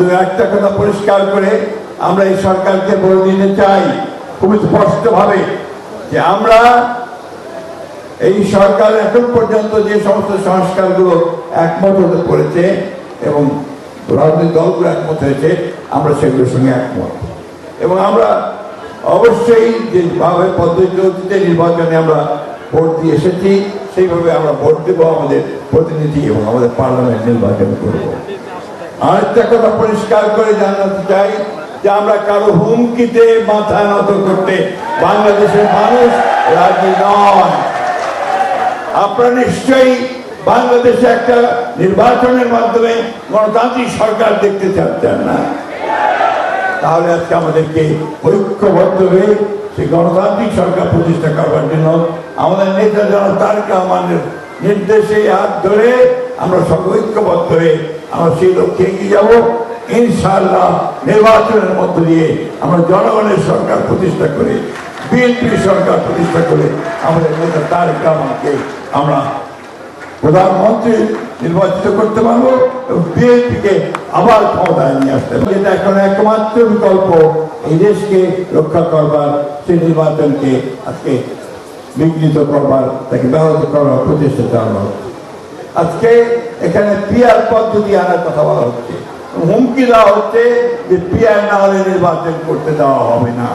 শুধু একটা কথা পরিষ্কার করে আমরা এই সরকারকে বলে দিতে চাই, খুব স্পষ্টভাবে, যে আমরা এই সরকার এখন পর্যন্ত যে সমস্ত সংস্কারগুলো একমত হতে পড়েছে এবং রাজনৈতিক দলগুলো একমত হয়েছে, আমরা সেগুলোর সঙ্গে একমত। এবং আমরা অবশ্যই যেভাবে পদ্ধতিতে নির্বাচনে আমরা ভোট দিয়ে এসেছি, সেইভাবে আমরা ভোট দেবো আমাদের প্রতিনিধি এবং আমাদের পার্লামেন্ট নির্বাচন করব। আরেকটা কথা পরিষ্কার করে জানাতে চাই যে আমরা কারও হুমকিতে মাথা নত করতে বাংলাদেশের মানুষ রাজি নয় আপনারা নিশ্চয়ই বাংলাদেশে একটা নির্বাচনের মাধ্যমে গণতান্ত্রিক সরকার দেখতে চাচ্ছেন না। তাহলে আজকে আমাদেরকে ঐক্যবদ্ধ হয়ে সেই গণতান্ত্রিক সরকার প্রতিষ্ঠা করবার জন্য আমাদের নেতা জন তারেক রহমানের নির্দেশে হাত ধরে আমরা সব ঐক্যবদ্ধ হয়ে আমরা সেই লক্ষ্যে এগিয়ে যাব। ইনশাআল্লাহ নির্বাচনের মধ্য দিয়ে আমরা জনগণের সরকার প্রতিষ্ঠা করে, বিএনপি সরকার প্রতিষ্ঠা করে আমাদের নেতা তারেক আমরা প্রধানমন্ত্রী নির্বাচিত করতে পারব এবং বিএনপিকে আবার ক্ষমতায় নিয়ে আসতে পারব। এটা এখন একমাত্র বিকল্প। এই দেশকে রক্ষা করবার, সেই নির্বাচনকে আজকে বিঘ্নিত করবার, তাকে ব্যাহত করবার প্রচেষ্টা চালানো আজকে এখানে পিয়ার পদ্ধতি আনার কথা বলা হচ্ছে, হুমকি দেওয়া হচ্ছে যে পিয়ার না হলে নির্বাচন করতে দেওয়া হবে না।